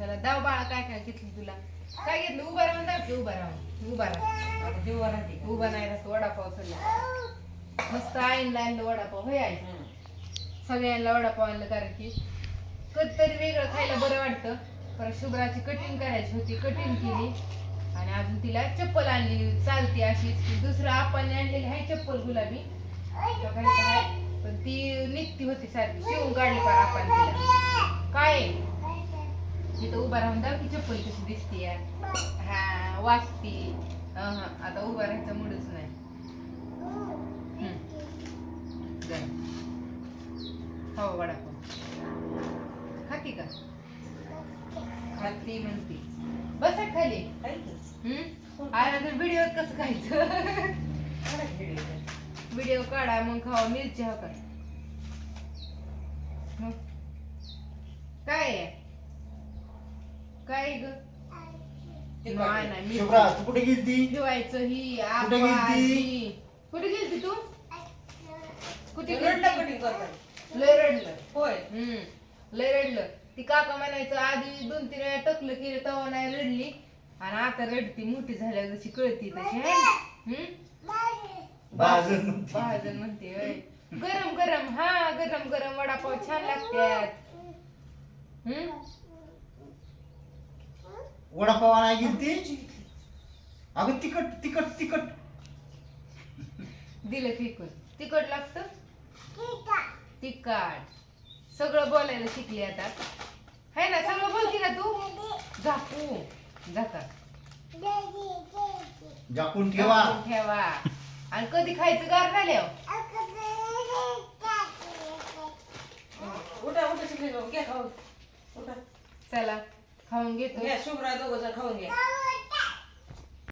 चला दाव बाळा काय काय घेतली तुला? काय घेतलं? उभा राहून दाव की उभा राहून उभा राहा आता देऊ राहते उभा नाही राहत वडापाव सगळं मस्त आईनला आणलं वडापाव होय आई? सगळ्यांना वडापाव आणलं कारण की कधीतरी वेगळं खायला बरं वाटतं. परत शुभ्राची कटिंग करायची होती कटिंग केली. आणि अजून तिला चप्पल आणली चालती अशीच की दुसरं आपण आणलेली आहे चप्पल गुलाबी. पण ती निघती होती सारखी शिवून काढली पार आपण तिला काय? इथं उभा राहून जाऊ की चप्पल कशी दिसते हा वाचती आता उभा राहायचा मूडच नाही. हो वडापाव. खाती का? खाती म्हणती. बसा खाली. हम्म? तर व्हिडिओ कसं खायचं? व्हिडिओ काढा मग खावा मिरची हा का मग. काय आहे? काय ग? नाही नाही मी शुभ्रा तू कुठे गेलती? ठेवायचं ही कुठे गेलती? कुठे गेलती तू? कुठे रडलं गेलती? लय रडलं. होय. हम्म लय रडलं. ती काका म्हणायचं आधी दोन तीन वेळा टकलं केलं तेव्हा नाही रडली. आणि आता रडती मोठी झाल्या जशी कळती तशी है ना? हम्म? म्हणते. भाजन म्हणते होय. गरम गरम हा गरम गरम वडापाव छान लागतात हम्म? वडापाव नाही गेलती अगं तिकट तिकट तिकट दिलं फेकून तिखट लागतं? तिखट. सगळं बोलायला शिकली आता. है ना? सगळं बोलती ना तू? झाकू. झाका झाकून ठेवा. झाकून ठेवा. आणि कधी खायचं गार झाल्यावर उठा उठा शिकले घ्या खाऊन उठा चला. खाऊन घेतो घ्या शुभ्रा दोघं जण खाऊन घ्या